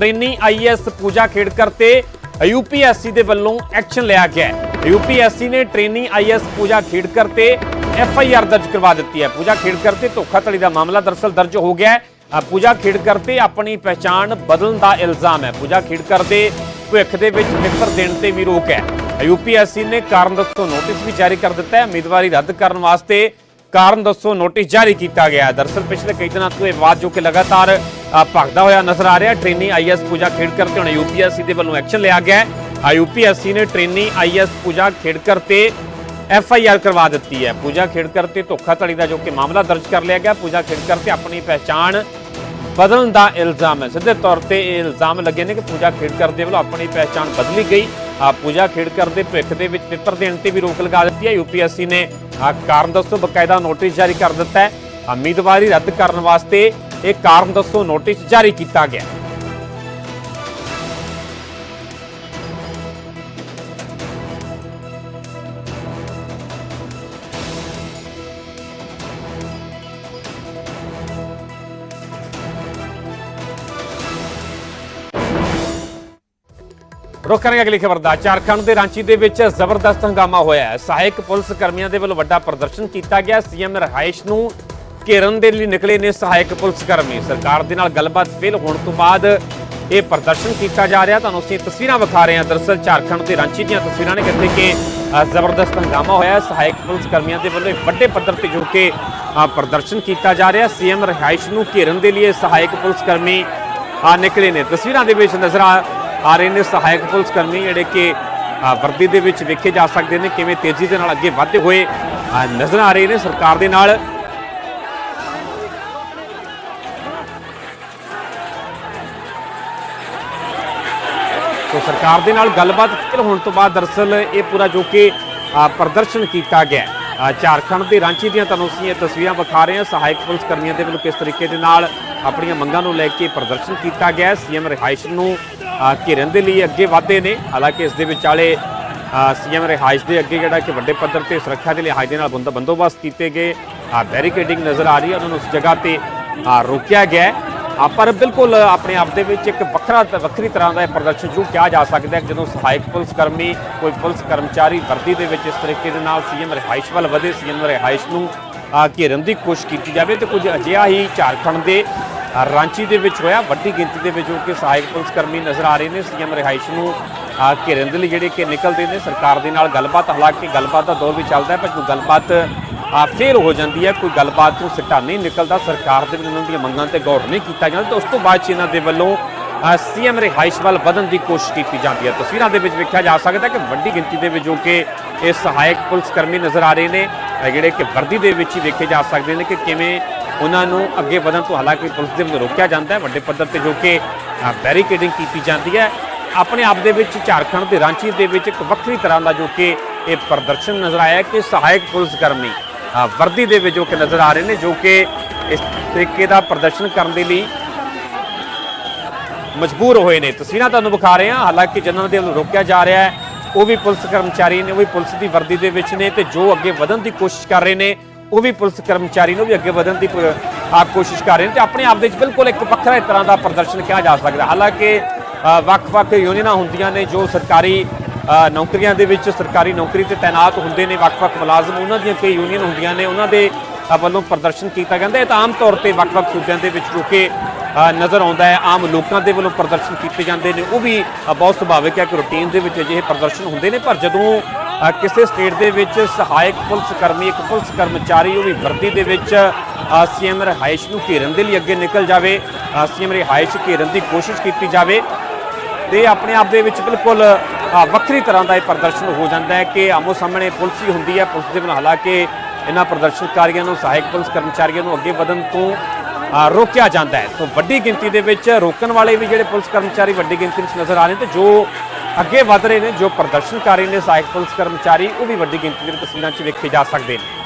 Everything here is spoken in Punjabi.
ਟ੍ਰੇਨੀ ਆਈਐਸ ਪੂਜਾ ਖੇੜਕਰ ਤੇ ਯੂਪੀਐਸਸੀ ਦੇ ਵੱਲੋਂ ਐਕਸ਼ਨ ਲਿਆ ਗਿਆ ਹੈ। ਯੂਪੀਐਸਸੀ ਨੇ ਟ੍ਰੇਨੀ ਆਈਐਸ ਪੂਜਾ ਖੇੜਕਰ ਤੇ ਐਫ ਦਰਜ ਕਰਵਾ ਦਿੱਤੀ ਹੈ। ਪੂਜਾ ਖੇੜਕਰ ਤੇ ਧੋਖਾਧੜੀ ਦਾ ਮਾਮਲਾ ਦਰਸਲ ਦਰਜ ਹੋ ਗਿਆ ਹੈ। ਪੂਜਾ ਖੇੜਕਰ ਤੇ ਆਪਣੀ ਪਛਾਣ ਬਦਲਣ ਦਾ ਇਲਜ਼ਾਮ ਹੈ। ਪੂਜਾ ਖੇੜਕਰ ਦੇ ਭਵਿੱਖ ਦੇ ਵਿੱਚ ਪੇਪਰ ਦੇਣ ਤੇ ਵੀ ਰੋਕ ਹੈ। ਯੂਪੀਐਸਸੀ ਨੇ ਕਾਰਨ ਦੱਸੋ, ਨੋਟਿਸ ਵੀ ਜਾਰੀ ਕਰ ਦਿੱਤਾ ਹੈ। ਉਮੀਦਵਾਰੀ ਰੱਦ ਕਰਨ ਵਾਸਤੇ ਕਾਰਨ ਦੱਸੋ ਨੋਟਿਸ ਜਾਰੀ ਕੀਤਾ ਗਿਆ ਹੈ। ਦਰਸਲ ਪਿਛਲੇ ਕਈ ਦਿਨਾਂ ਤੋਂ ਇਹ ਵਿਵਾਦ ਜੋ ਕਿ ਲਗਾਤਾਰ ਅ, ਹੋਇਆ ਨਜ਼ਰ ਆ ਰਿਹਾ ਹੈ। ਟ੍ਰੇਨੀ ਆਈਐਸ ਪੂਜਾ ਖੇੜਕਰ ਤੇ ਹੁਣ ਯੂਪੀਐਸਸੀ ਦੇ ਵੱਲੋਂ ਐਕਸ਼ਨ ਲਿਆ ਗਿਆ ਹੈ। ਯੂਪੀਐਸਸੀ ਨੇ ਟ੍ਰੇਨੀ ਆਈਐਸ ਪੂਜਾ ਖੇੜਕਰ ਤੇ ਐਫ ਆਈ ਆਰ ਕਰਵਾ ਦਿੱਤੀ ਹੈ। ਪੂਜਾ ਖੇੜਕਰ ਤੇ ਧੋਖਾਧੜੀ ਦਾ ਜੋ ਕਿ ਮਾਮਲਾ ਦਰਜ ਕਰ ਲਿਆ ਗਿਆ। ਪੂਜਾ ਖੇੜਕਰ ਤੇ ਆਪਣੀ ਪਛਾਣ ਬਦਲਣ ਦਾ ਇਲਜ਼ਾਮ ਹੈ। ਸਿੱਧੇ ਤੌਰ ਤੇ ਇਹ ਇਲਜ਼ਾਮ ਲੱਗੇ ਨੇ ਕਿ ਪੂਜਾ ਖੇੜਕਰ ਦੇ ਵੱਲੋਂ ਆਪਣੀ ਪਛਾਣ ਬਦਲੀ ਗਈ। ਆ ਪੂਜਾ ਖੇੜਕਰ ਦੇ ਭਵਿੱਖ ਦੇ ਵਿੱਚ ਪੇਪਰ ਦੇਣ ਤੇ ਵੀ ਰੋਕ ਲਗਾ ਦਿੱਤੀ ਹੈ। ਯੂਪੀਐਸਸੀ ਨੇ ਕਾਰਨ ਦੱਸੋ, ਬਕਾਇਦਾ ਨੋਟਿਸ ਜਾਰੀ ਕਰ ਦਿੱਤਾ ਹੈ। ਉਮੀਦਵਾਰੀ ਰੱਦ ਕਰਨ ਵਾਸਤੇ ਇਹ ਕਾਰਨ ਦੱਸੋ ਨੋਟਿਸ ਜਾਰੀ ਕੀਤਾ ਗਿਆ ਰੁਕ ਕਰਾਂਗੇ ਅਗਲੀ ਖਬਰ ਦਾ। ਝਾਰਖੰਡ ਦੇ ਰਾਂਚੀ ਦੇ ਵਿੱਚ ਜ਼ਬਰਦਸਤ ਹੰਗਾਮਾ ਹੋਇਆ ਹੈ। ਸਹਾਇਕ ਪੁਲਿਸ ਕਰਮੀਆਂ ਦੇ ਵੱਲੋਂ ਵੱਡਾ ਪ੍ਰਦਰਸ਼ਨ ਕੀਤਾ ਗਿਆ। ਸੀਐਮ ਰਹਾਇਸ਼ ਨੂੰ ਘੇਰਨ ਦੇ ਲਈ ਨਿਕਲੇ ਨੇ ਸਹਾਇਕ ਪੁਲਿਸ ਕਰਮੀ। ਸਰਕਾਰ ਦੇ ਨਾਲ ਗੱਲਬਾਤ ਫੇਲ ਹੋਣ ਤੋਂ ਬਾਅਦ ਇਹ ਪ੍ਰਦਰਸ਼ਨ ਕੀਤਾ ਜਾ ਰਿਹਾ। ਤੁਹਾਨੂੰ ਅਸੀਂ ਤਸਵੀਰਾਂ ਵਿਖਾ ਰਹੇ ਹਾਂ। ਦਰਅਸਲ ਝਾਰਖੰਡ ਦੇ ਰਾਂਚੀ ਦੀਆਂ ਤਸਵੀਰਾਂ ਨੇ ਕਿਤੇ ਕਿ ਜ਼ਬਰਦਸਤ ਹੰਗਾਮਾ ਹੋਇਆ ਸਹਾਇਕ ਪੁਲਿਸ ਕਰਮੀਆਂ ਦੇ ਵੱਲੋਂ ਵੱਡੇ ਪੱਧਰ ਤੇ ਜੁੜ ਕੇ ਪ੍ਰਦਰਸ਼ਨ ਕੀਤਾ ਜਾ ਰਿਹਾ। ਸੀਐਮ ਰਹਾਇਸ਼ ਨੂੰ ਘੇਰਨ ਦੇ ਲਈ ਸਹਾਇਕ ਪੁਲਿਸ ਕਰਮੀ ਨਿਕਲੇ ਨੇ। ਤਸਵੀਰਾਂ ਦੇ ਵਿੱਚ ਨਜ਼ਰ ਆ ਆ ਰਹੇ ਨੇ ਸਹਾਇਕ ਪੁਲਿਸ ਕਰਮੀ ਜਿਹੜੇ ਕਿ ਵਰਦੀ ਦੇ ਵਿੱਚ ਵੇਖੇ ਜਾ ਸਕਦੇ ਨੇ ਕਿਵੇਂ ਤੇਜ਼ੀ ਦੇ ਨਾਲ ਅੱਗੇ ਵਧਦੇ ਹੋਏ ਨਜ਼ਰ ਆ ਰਹੇ ਨੇ ਸਰਕਾਰ ਦੇ ਨਾਲ। ਸੋ ਸਰਕਾਰ ਦੇ ਨਾਲ ਗੱਲਬਾਤ ਫਿਰ ਹੋਣ ਤੋਂ ਬਾਅਦ ਦਰਸਲ ਇਹ ਪੂਰਾ ਜੋ ਕਿ ਪ੍ਰਦਰਸ਼ਨ ਕੀਤਾ ਗਿਆ ਝਾਰਖੰਡ ਦੇ ਰਾਂਚੀ ਦੀਆਂ ਤੁਹਾਨੂੰ ਅਸੀਂ ਇਹ ਤਸਵੀਰਾਂ ਵਿਖਾ ਰਹੇ ਹਾਂ। ਸਹਾਇਕ ਪੁਲਿਸ ਕਰਮੀਆਂ ਦੇ ਵੱਲੋਂ ਕਿਸ ਤਰੀਕੇ ਦੇ ਨਾਲ ਆਪਣੀਆਂ ਮੰਗਾਂ ਨੂੰ ਲੈ ਕੇ ਪ੍ਰਦਰਸ਼ਨ ਕੀਤਾ ਗਿਆ ਸੀਐਮ ਰਿਹਾਇਸ਼ ਨੂੰ ਘੇਰਨ ਦੇ ਲਈ ਅੱਗੇ ਵਧੇ ਨੇ। ਹਾਲਾਂਕਿ ਇਸ ਦੇ ਵਿਚਾਲੇ ਸੀਐਮ ਰਿਹਾਇਸ਼ ਦੇ ਅੱਗੇ ਜਿਹੜਾ ਕਿ ਵੱਡੇ ਪੱਧਰ ਤੇ ਸੁਰੱਖਿਆ ਦੇ ਲਿਹਾਜ਼ ਦੇ ਨਾਲ ਬੰਦ- ਬੰਦੋਬਸਤ ਕੀਤੇ ਗਏ। ਬੈਰੀਕੇਡਿੰਗ ਨਜ਼ਰ ਆ ਰਹੀ ਹੈ, ਉਹਨਾਂ ਨੂੰ ਉਸ ਜਗ੍ਹਾ ਤੇ ਰੋਕਿਆ ਗਿਆ ਪਰ ਬਿਲਕੁਲ ਆਪਣੇ ਆਪ ਦੇ ਵਿੱਚ ਇੱਕ ਵੱਖਰਾ ਵੱਖਰੀ ਤਰ੍ਹਾਂ ਦਾ ਇਹ ਪ੍ਰਦਰਸ਼ਨ ਜੋ ਕਿਹਾ ਜਾ ਸਕਦਾ ਹੈ ਜਦੋਂ ਸਹਾਇਕ ਪੁਲਿਸ ਕਰਮੀ, ਕੋਈ ਪੁਲਿਸ ਕਰਮਚਾਰੀ ਵਰਦੀ ਦੇ ਵਿੱਚ ਇਸ ਤਰੀਕੇ ਦੇ ਨਾਲ ਸੀਐਮ ਰਿਹਾਇਸ਼ ਵੱਲ ਵਧੇ, ਸੀਐਮ ਰਿਹਾਇਸ਼ ਨੂੰ ਘੇਰਨ ਦੀ ਕੋਸ਼ਿਸ਼ ਕੀਤੀ ਜਾਵੇ ਤੇ ਕੁਝ ਅਜਿਹਾ ਹੀ ਝਾਰਖੰਡ ਦੇ ਰਾਂਚੀ ਦੇ ਵਿੱਚ ਹੋਇਆ, ਵੱਡੀ ਗਿਣਤੀ ਦੇ ਵਿੱਚ ਜੋ ਕਿ ਸਹਾਇਕ ਪੁਲਿਸ ਕਰਮੀ ਨਜ਼ਰ ਆ ਰਹੇ ਨੇ। ਸੀਐਮ ਰਿਹਾਇਸ਼ ਨੂੰ ਘੇਰਨ ਦੇ ਲਈ ਜਿਹੜੇ ਕਿ ਨਿਕਲਦੇ ਨੇ, ਸਰਕਾਰ ਦੇ ਨਾਲ ਗੱਲਬਾਤ, ਹਾਲਾਂਕਿ ਗੱਲਬਾਤ ਦਾ ਦੌਰ ਵੀ ਚੱਲਦਾ ਹੈ, ਪਰ ਕੋਈ ਗੱਲਬਾਤ ਆ ਹੋ ਜਾਂਦੀ ਹੈ। ਕੋਈ ਗੱਲਬਾਤ ਨੂੰ ਸਿੱਟਾ ਨਹੀਂ ਨਿਕਲਦਾ, ਸਰਕਾਰ ਦੇ ਵੱਲੋਂ ਉਹਨਾਂ ਦੀਆਂ ਮੰਗਾਂ ਤੇ ਗੌਰ ਨਹੀਂ ਕੀਤਾ ਜਾਂਦਾ। ਤੇ ਉਸ ਤੋਂ ਬਾਅਦ 'ਚ ਇਹਨਾਂ ਦੇ ਵੱਲੋਂ ਸੀਐਮ ਰਿਹਾਇਸ਼ ਵੱਲ ਵਧਣ ਦੀ ਕੋਸ਼ਿਸ਼ ਕੀਤੀ ਜਾਂਦੀ ਹੈ। ਤਸਵੀਰਾਂ ਦੇ ਵਿੱਚ ਵੇਖਿਆ ਜਾ ਸਕਦਾ ਕਿ ਵੱਡੀ ਗਿਣਤੀ ਦੇ ਵਿੱਚ ਜੋ ਕਿ ਇਹ ਸਹਾਇਕ ਪੁਲਿਸ ਕਰਮੀ ਨਜ਼ਰ ਆ ਰਹੇ ਨੇ। ਜਿਹੜੇ ਕਿ ਵਰਦੀ ਦੇ ਵਿੱਚ ਹੀ ਵੇਖੇ ਜਾ ਸਕਦੇ ਨੇ ਕਿ ਕਿਵੇਂ ਉਹਨਾਂ ਨੂੰ ਅੱਗੇ ਵਧਣ ਤੋਂ ਹਾਲਾਂਕਿ ਪੁਲਿਸ ਦੇ ਵੱਲੋਂ ਰੋਕਿਆ ਜਾਂਦਾ ਹੈ। ਵੱਡੇ ਪੱਧਰ ਤੇ ਜੋ ਕਿ ਬੈਰੀਕੇਡਿੰਗ ਕੀਤੀ ਜਾਂਦੀ ਹੈ। ਆਪਣੇ ਆਪ ਦੇ ਵਿੱਚ ਝਾਰਖੰਡ ਦੇ ਰਾਂਚੀ ਦੇ ਵਿੱਚ ਇੱਕ ਵੱਖਰੀ ਤਰ੍ਹਾਂ ਦਾ ਜੋ ਕਿ ਇਹ ਪ੍ਰਦਰਸ਼ਨ ਨਜ਼ਰ ਆਇਆ ਕਿ ਸਹਾਇਕ ਪੁਲਿਸ ਕਰਮੀ ਵਰਦੀ ਦੇ ਵਿੱਚ ਜੋ ਕਿ ਨਜ਼ਰ ਆ ਰਹੇ ਨੇ, ਜੋ ਕਿ ਇਸ ਤਰੀਕੇ ਦਾ ਪ੍ਰਦਰਸ਼ਨ ਕਰਨ ਦੇ ਲਈ ਮਜਬੂਰ ਹੋਏ ਨੇ। ਤਸਵੀਰਾਂ ਤੁਹਾਨੂੰ ਵਿਖਾ ਰਹੇ ਹਾਂ। ਹਾਲਾਂਕਿ ਜਿਨ੍ਹਾਂ ਦੇ ਵੱਲੋਂ ਰੋਕਿਆ ਜਾ ਰਿਹਾ ਹੈ, ਉਹ ਵੀ ਪੁਲਿਸ ਕਰਮਚਾਰੀ ਨੇ, ਉਹ ਵੀ ਪੁਲਿਸ ਦੀ ਵਰਦੀ ਦੇ ਵਿੱਚ ਨੇ ਤੇ ਜੋ ਅੱਗੇ ਵਧਣ ਦੀ ਕੋਸ਼ਿਸ਼ ਕਰ ਰਹੇ ਨੇ ਉਹ ਵੀ ਪੁਲਿਸ ਕਰਮਚਾਰੀ ਨੂੰ ਵੀ ਅੱਗੇ ਵਧਣ ਦੀ ਪ- ਕੋਸ਼ਿਸ਼ ਕਰ ਰਹੇ ਨੇ ਤੇ ਆਪਣੇ ਆਪ ਦੇ ਵਿੱਚ ਬਿਲਕੁਲ ਇੱਕ ਵੱਖਰਾ ਹੀ ਤਰ੍ਹਾਂ ਦਾ ਪ੍ਰਦਰਸ਼ਨ ਕਿਹਾ ਜਾ ਸਕਦਾ। ਹਾਲਾਂਕਿ ਵੱਖ-ਵੱਖ ਯੂਨੀਅਨਾਂ ਹੁੰਦੀਆਂ ਨੇ ਜੋ ਸਰਕਾਰੀ ਨੌਕਰੀਆਂ ਦੇ ਵਿੱਚ ਸਰਕਾਰੀ ਨੌਕਰੀ ਤੇ ਤਾਇਨਾਤ ਹੁੰਦੇ ਨੇ, ਵੱਖ-ਵੱਖ ਮੁਲਾਜ਼ਮ ਉਹਨਾਂ ਦੀਆਂ ਕਈ ਯੂਨੀਅਨ ਹੁੰਦੀਆਂ ਨੇ, ਉਹਨਾਂ ਦੇ ਵੱਲੋਂ ਪ੍ਰਦਰਸ਼ਨ ਕੀਤਾ ਜਾਂਦਾ। ਹੈ ਇਹ ਤਾਂ ਆਮ ਤੌਰ ਤੇ ਵੱਖ-ਵੱਖ ਸੂਬਿਆਂ ਦੇ ਵਿੱਚ ਜੋ ਕਿ ਨਜ਼ਰ ਆਉਂਦਾ ਹੈ। ਆਮ ਲੋਕਾਂ ਦੇ ਵੱਲੋਂ ਪ੍ਰਦਰਸ਼ਨ ਕੀਤੇ ਜਾਂਦੇ ਨੇ। ਉਹ ਵੀ ਬਹੁਤ ਸੁਭਾਵਿਕ ਹੈ ਕਿ ਰੂਟੀਨ ਦੇ ਵਿੱਚ ਅਜਿਹੇ ਪ੍ਰਦਰਸ਼ਨ ਹੁੰਦੇ ਨੇ। ਪਰ ਜਦੋਂ ਕਿਸੇ ਸਟੇਟ ਦੇ ਵਿੱਚ ਸਹਾਇਕ ਪੁਲਿਸ ਕਰਮੀ, ਇੱਕ ਪੁਲਿਸ ਕਰਮਚਾਰੀ, ਉਹ ਵੀ ਵਰਦੀ ਦੇ ਵਿੱਚ ਸੀਐਮ ਰਿਹਾਇਸ਼ ਨੂੰ ਘੇਰਨ ਦੇ ਲਈ ਅੱਗੇ ਨਿਕਲ ਜਾਵੇ ਸੀਐਮ ਰਿਹਾਇਸ਼ ਘੇਰਨ ਦੀ ਕੋਸ਼ਿਸ਼ ਕੀਤੀ ਜਾਵੇ ਤੇ ਆਪਣੇ ਆਪ ਦੇ ਵਿੱਚ ਬਿਲਕੁਲ ਵੱਖਰੀ ਤਰ੍ਹਾਂ ਦਾ ਇਹ ਪ੍ਰਦਰਸ਼ਨ ਹੋ ਜਾਂਦਾ ਹੈ ਕਿ ਆਮੋ ਸਾਹਮਣੇ ਪੁਲਿਸ ਹੀ ਹੁੰਦੀ ਹੈ। ਪੁਲਿਸ ਦੇ ਨਾਲ ਹਾਲਾਂਕਿ ਇਹਨਾਂ ਪ੍ਰਦਰਸ਼ਨਕਾਰੀਆਂ ਨੂੰ, ਸਹਾਇਕ ਪੁਲਿਸ ਕਰਮਚਾਰੀਆਂ ਨੂੰ ਅੱਗੇ ਵਧਣ ਤੋਂ ਰੋਕਿਆ ਜਾਂਦਾ ਹੈ। ਤੋਂ ਵੱਡੀ ਗਿਣਤੀ ਦੇ ਵਿੱਚ ਰੋਕਣ ਵਾਲੇ ਵੀ ਜਿਹੜੇ ਪੁਲਿਸ ਕਰਮਚਾਰੀ ਵੱਡੀ ਗਿਣਤੀ ਵਿੱਚ ਨਜ਼ਰ ਆ ਰਹੇ ਨੇ ਤੇ ਜੋ ਅੱਗੇ ਵਧ ਰਹੇ ਨੇ, ਜੋ ਪ੍ਰਦਰਸ਼ਨ ਕਰ ਰਹੇ ਨੇ, ਸਹਾਇਕ ਪੁਲਿਸ ਕਰਮਚਾਰੀ, ਉਹ ਵੀ ਵੱਡੀ ਗਿਣਤੀ ਦੇ ਤਸਵੀਰਾਂ 'ਚ ਵੇਖੇ ਜਾ ਸਕਦੇ ਨੇ।